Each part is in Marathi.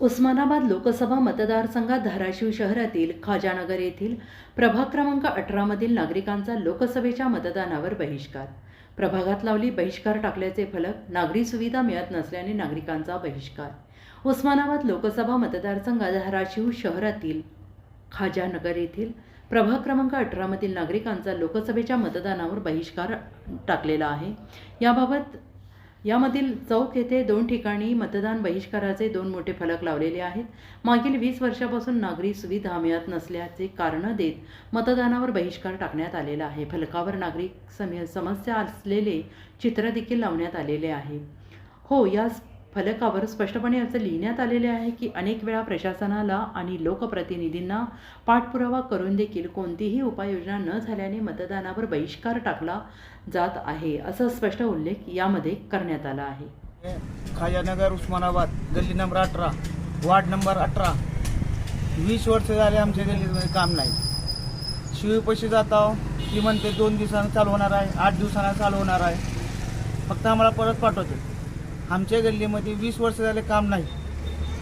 उस्मानाबाद लोकसभा मतदारसंघात धाराशिव शहरातील खाजानगर येथील प्रभाग क्रमांक अठरामधील नागरिकांचा लोकसभेच्या मतदानावर बहिष्कार. प्रभागात लावली बहिष्कार टाकल्याचे फलक नागरी सुविधा मिळत नसल्याने नागरिकांचा बहिष्कार. उस्मानाबाद लोकसभा मतदारसंघात धाराशिव शहरातील खाजानगर येथील प्रभाग क्रमांक अठरामधील नागरिकांचा लोकसभेच्या मतदानावर बहिष्कार टाकलेला आहे. याबाबत यामधील चौक येथे दोन ठिकाणी मतदान बहिष्काराचे दोन मोठे फलक लावलेले आहेत. मागील वीस वर्षापासून नागरी सुविधा मिळत नसल्याचे कारण देत मतदानावर बहिष्कार टाकण्यात आलेला आहे. फलकावर नागरिक सम समस्या असलेले चित्र देखील लावण्यात आलेले आहे. हो या फलकावर स्पष्टपणे असं लिहिण्यात आलेले आहे की अनेक वेळा प्रशासनाला आणि लोकप्रतिनिधींना पाठपुरावा करून देखील कोणतीही उपाययोजना न झाल्याने मतदानावर बहिष्कार टाकला जात आहे असं स्पष्ट उल्लेख यामध्ये करण्यात आला आहे. खाजानगर उस्मानाबाद गल्ली नंबर अठरा वार्ड नंबर अठरा वीस वर्ष झाले आमच्या गल्लीमध्ये काम नाही. शिवपशी जात आहो ती म्हणते दोन दिवसांना चालू होणार आहे आठ दिवसांना चालू होणार आहे. फक्त आम्हाला परत पाठवते. आमच्या गल्लीमध्ये वीस वर्ष झाले काम नाही.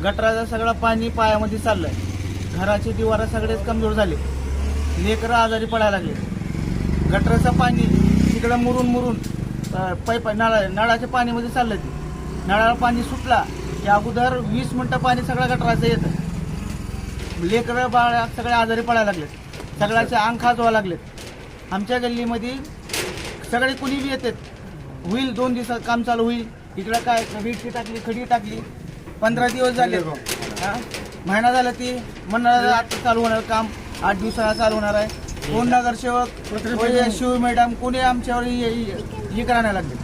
गटराचं सगळं पाणी पायामध्ये चाललं आहे घराचे दिवारा सगळेच कमजोर झाले. लेकरं आजारी पडायला लागले. गटराचं पाणी तिकडं मुरून मुरून पैप नळा नळाच्या पाणीमध्ये चाललं ते. नळाला पाणी सुटला की अगोदर वीस मिनटं पाणी सगळ्या गटराचं येतं. लेकरं बाळ सगळे आजारी पडायला लागलेत. सगळ्याचे अंग खाजवा लागलेत. आमच्या गल्लीमध्ये सगळे कुणी बी येतात. होईल दोन दिवसात काम चालू होईल. इकडं काय विटची टाकली खडी टाकली. पंधरा दिवस झाले. हा? महिना झाला ती. म्हणणार आता चालू होणार काम. आठ दिवसाला चालू होणार आहे. कोण नगरसेवक शिव मॅडम? कोणी आमच्यावर हे हे करायला लागले.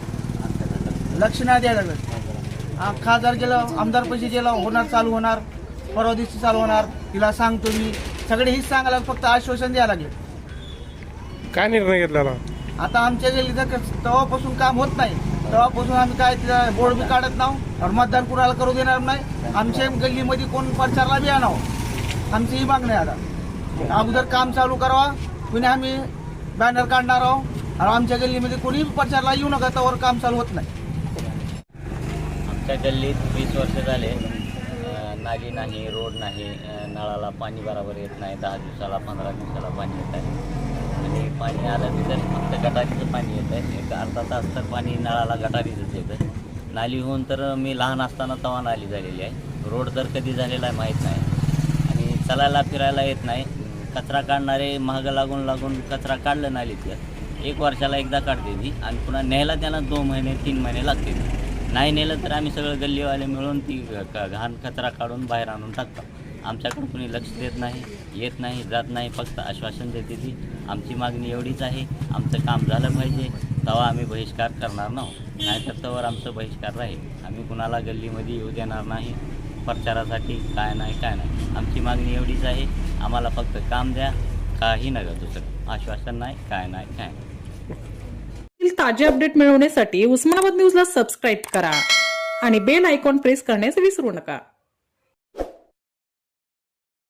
लक्ष नाही द्यायला लागलं. खासदार गेलं आमदार पैसे गेला होणार चालू होणार. परवा दिवशी चालू होणार. तिला सांगतो मी. सगळे हेच सांगायला फक्त आश्वासन द्यायला लागले. काय निर्णय घेतलेला आता आमच्या गल्लीचं कस- तेव्हापासून काम होत नाही. तेव्हापासून आम्ही काय बोर्ड बी काढत नाव और मतदान कुणाला करू देणार नाही. आमच्या गल्लीमध्ये कोण प्रचारला बी आणावं. आमची ही मागणी आहे आता. अगोदर काम चालू करावा. कुणी आम्ही बॅनर काढणार आहोत. आणि आमच्या गल्लीमध्ये कोणी प्रचारला येऊ नका त्यावर काम चालू होत नाही. आमच्या गल्लीत वीस वर्ष झाले नाली नाही रोड नाही नळाला पाणी बरोबर येत नाही. दहा दिवसाला पंधरा दिवसाला पाणी येत आहे. आणि पाणी आलं तर फक्त गटारीचं पाणी येतं आहे एक अर्धा तास तर पाणी नळाला गटारीचंच येतं नाली होऊन तर मी लहान असताना तवा नाली झालेली आहे. रोड तर कधी झालेला आहे माहीत नाही. आणि चालायला फिरायला येत नाही. कचरा काढणारे महाग लागून लागून कचरा काढलं नालीतलं एक वर्षाला एकदा काढते ती आणि पुन्हा न्यायला त्यांना दोन महिने तीन महिने लागते ती. नाही नेलं तर आम्ही सगळं गल्लीवाले मिळून ती घाण कचरा काढून बाहेर आणून टाकतो. आमच्याकडं कुणी लक्ष देत नाही येत नाही जात नाही फक्त आश्वासन देते ती. आमची मागणी एवढीच आहे आमचं काम झालं पाहिजे तेव्हा आम्ही बहिष्कार करणार नाहो. नाहीतर तवर आमचं बहिष्कार राहील. आम्ही कुणाला गल्लीमध्ये येऊ देणार नाही. प्रचारासाठी काय नाही काय नाही. आमची मागणी एवढीच आहे आम्हाला फक्त काम द्या काही नका दुसरं. आश्वासन नाही काय नाही काय नाही. ताजे अपडेट मिळवण्यासाठी उस्मानाबाद न्यूजला सबस्क्राईब करा आणि बेल आयकॉन प्रेस करण्यास विसरू नका.